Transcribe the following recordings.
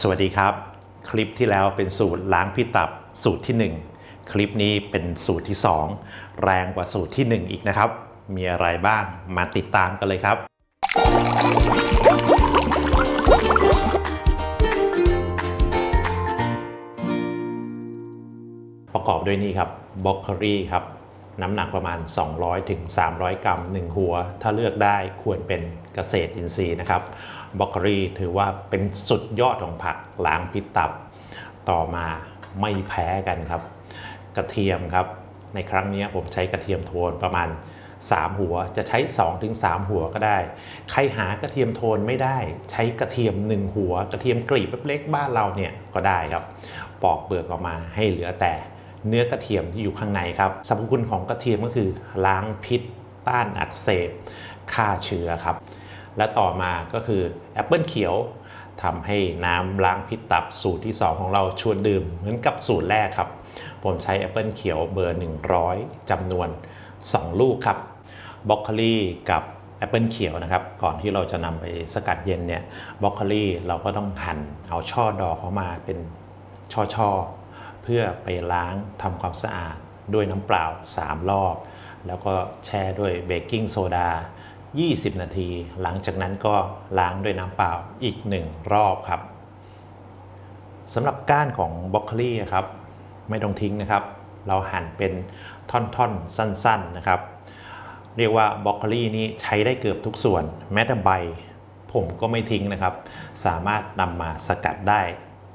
สวัสดีครับ คลิปที่แล้วเป็นสูตรล้างพิษตับสูตรที่ 1 คลิปนี้เป็นสูตรที่ 2 แรงกว่าสูตรที่ 1 อีกนะครับ มีอะไรบ้างมาติดตามกันเลยครับ ประกอบด้วยนี่ครับบล็อกเคอรี่ครับ น้ำหนักประมาณ200ถึง300 กรัม 1 หัว ถ้าเลือกได้ควรเป็นเกษตรอินทรีย์นะครับบล็อกเคอรี่ถือว่าเป็นสุดยอดของผักล้างพิษตับ ต่อมาไม่แพ้กันครับ กระเทียมครับ ในครั้งนี้ผมใช้กระเทียมโทนประมาณ 3 หัว จะใช้ 2-3 หัวก็ได้ ใครหากระเทียมโทนไม่ได้ ใช้กระเทียม 1 หัว กระเทียมกลีบเล็กๆบ้านเราเนี่ยก็ได้ครับ ปอกเปลือกออกมาให้เหลือแต่ เนื้อกระเทียมที่อยู่ข้างในครับสรรพคุณของกระเทียมก็คือล้างพิษ ต้านอักเสบฆ่าเชื้อครับ และต่อมาก็คือแอปเปิลเขียวทำให้น้ำล้างพิษตับสูตรที่ 2 ของเราชวนดื่มเหมือนกับสูตรแรกครับ ผมใช้แอปเปิลเขียวเบอร์ 100จำนวน 2 ลูกครับบล็อกโคลีกับแอปเปิลเขียวนะครับ ก่อนที่เราจะนำไปสกัดเย็นเนี่ยบล็อกโคลีเราก็ต้องหั่นเอาช่อดอกเขามาเป็นช่อๆ พื่อไปล้างทำความสะอาดด้วยน้ำเปล่า 3 รอบ แล้วก็แช่ด้วยเบกกิ้งโซดา 20 นาที หลังจากนั้นก็ล้างด้วยน้ำเปล่าอีก 1 รอบครับสำหรับก้านของบล็อกโคลีครับไม่ต้องทิ้งนะครับ เราหั่นเป็นท่อนๆ สั้นๆนะครับ เรียกว่าบล็อกโคลีนี้ใช้ได้เกือบทุกส่วน แม้แต่ใบ ผมก็ไม่ทิ้งนะครับ สามารถนำมาสกัดได้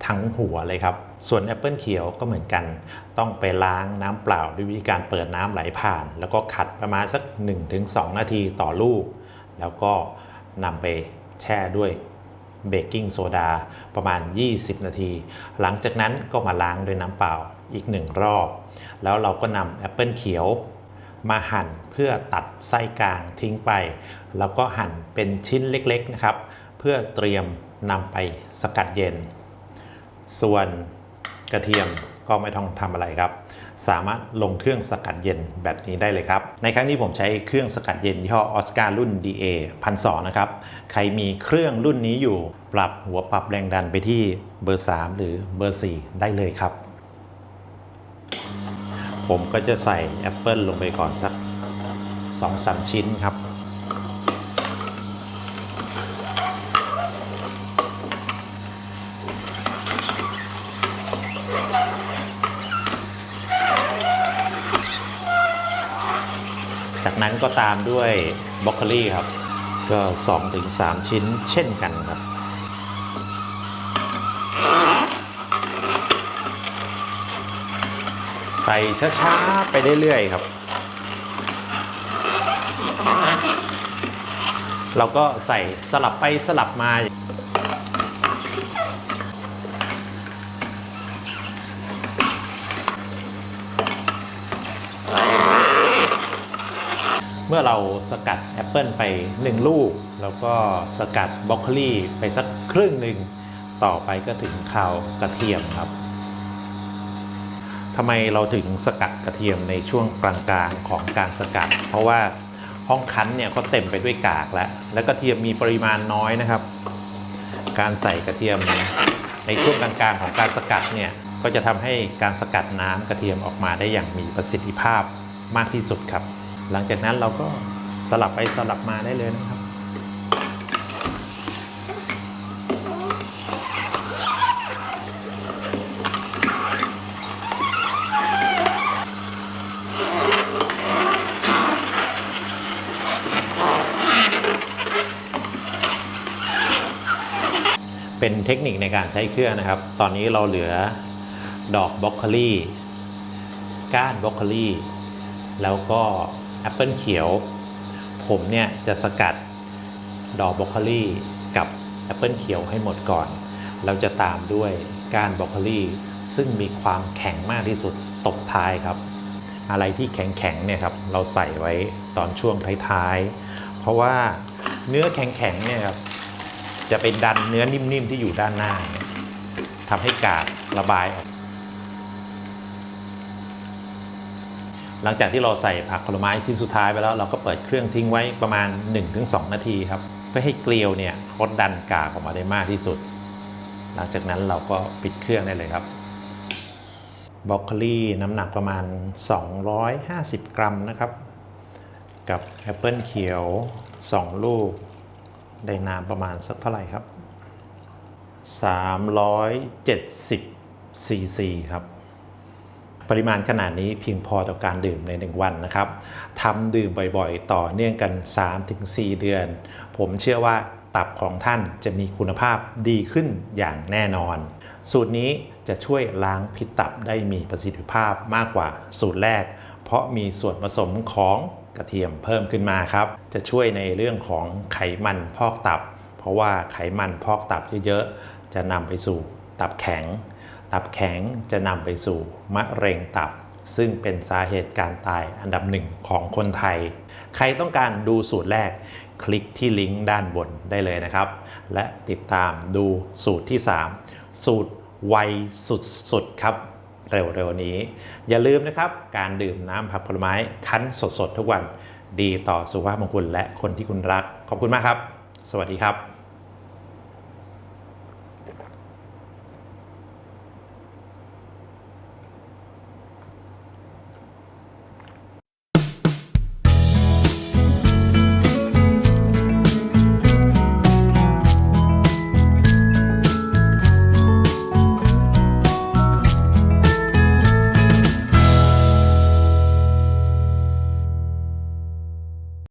ทั้งหัวเลยครับ ส่วนแอปเปิลเขียวก็เหมือนกัน ต้องไปล้างน้ำเปล่าด้วยวิธีการเปิดน้ำไหลผ่าน แล้วก็ขัดประมาณสัก 1-2 นาทีต่อลูก แล้วก็นำไปแช่ด้วยเบกกิ้งโซดาประมาณ 20 นาที หลังจากนั้นก็มาล้างด้วยน้ำเปล่าอีกหนึ่งรอบ แล้วเราก็นำแอปเปิลเขียวมาหั่นเพื่อตัดไส้กลางทิ้งไป แล้วก็หั่นเป็นชิ้นเล็กๆนะครับ เพื่อเตรียมนำไปสกัดเย็น ส่วน กระเทียมก็ไม่ต้องทำอะไรครับ สามารถลงเครื่องสกัดเย็นแบบนี้ได้เลยครับ ในครั้งนี้ผมใช้เครื่องสกัดเย็นยี่ห้อออสการ์รุ่น DA 1,200นะครับ ใครมีเครื่องรุ่นนี้อยู่ ปรับหัวปรับแรงดันไปที่เบอร์ 3 หรือเบอร์ 4 ได้เลยครับ ผมก็จะใส่แอปเปิลลงไปก่อนสัก 2-3 ชิ้นครับ จากนั้นก็ตามด้วยบล็อกโคลี่ครับ ก็ 2-3 ชิ้นเช่นกันครับใส่ช้าๆ ไปเรื่อยๆครับ เราก็ใส่สลับไปสลับมา มื่อเราสกัดแอปเปิลไป 1 ลูก แล้วก็สกัดบล็อกโคลี่ไปสักครึ่งหนึ่งต่อไปก็ถึงข่าวกระเทียมครับทำไมเราถึงสกัดกระเทียมในช่วงกลางๆของการสกัด เพราะว่าห้องคั้นเนี่ยเขาเต็มไปด้วยกากแล้ว และกระเทียมมีปริมาณน้อยนะครับ การใส่กระเทียมในช่วงกลางๆของการสกัดเนี่ยก็จะทำให้การสกัดน้ำกระเทียมออกมาได้อย่างมีประสิทธิภาพมากที่สุดครับ หลังจากนั้นเราก็สลับไปสลับมาได้เลยนะครับ เป็นเทคนิคในการใช้เครื่องนะครับ ตอนนี้เราเหลือดอกบล็อกโคลี่ ก้านบล็อกโคลี่ แล้วก็ แอปเปิลเขียว ผมเนี่ยจะสกัดดอกบล็อกโคลี่กับแอปเปิลเขียวให้หมดก่อนแล้วจะตามด้วยก้านบล็อกโคลี่ซึ่งมีความแข็งมากที่สุดตบท้ายครับ อะไรที่แข็งๆเนี่ยครับเราใส่ไว้ตอนช่วงท้ายๆ เพราะว่าเนื้อแข็งๆเนี่ยครับจะไปดันเนื้อนิ่มๆที่อยู่ด้านหน้าทำให้กากระบายออก หลังจากที่เราใส่ผักผลไม้ชิ้นสุดท้ายไปแล้ว เราก็เปิดเครื่องทิ้งไว้ประมาณ 1-2 นาทีครับ เพื่อให้เกลียวเนี่ยคดดันกากออกมาได้มากที่สุด หลังจากนั้นเราก็ปิดเครื่องได้เลยครับบรอกโคลีน้ำหนักประมาณ 250 กรัมนะครับ กับแอปเปิลเขียว 2 ลูก ได้น้ำประมาณสักเท่าไหร่ครับ 370ซีซีครับ ปริมาณขนาดนี้เพียงพอต่อการดื่มใน 1 วันนะครับทำดื่มบ่อยๆ ต่อเนื่องกัน 3-4 เดือน ผมเชื่อว่าตับของท่านจะมีคุณภาพดีขึ้นอย่างแน่นอน สูตรนี้จะช่วยล้างพิษตับได้มีประสิทธิภาพมากกว่าสูตรแรก เพราะมีส่วนผสมของกระเทียมเพิ่มขึ้นมาครับ จะช่วยในเรื่องของไขมันพอกตับ เพราะว่าไขมันพอกตับเยอะๆ จะนำไปสู่ตับแข็ง ตับแข็งจะนำไปสู่มะเร็งตับ ซึ่งเป็นสาเหตุการตายอันดับหนึ่งของคนไทย ใครต้องการดูสูตรแรก คลิกที่ลิงก์ด้านบนได้เลยนะครับ และติดตามดูสูตรที่ 3 สูตรไวสุดๆครับเร็วๆนี้ อย่าลืมนะครับ การดื่มน้ำผักผลไม้คั้นสดๆ ทุกวันดีต่อสุขภาพของคุณและคนที่คุณรัก ขอบคุณมากครับ สวัสดีครับ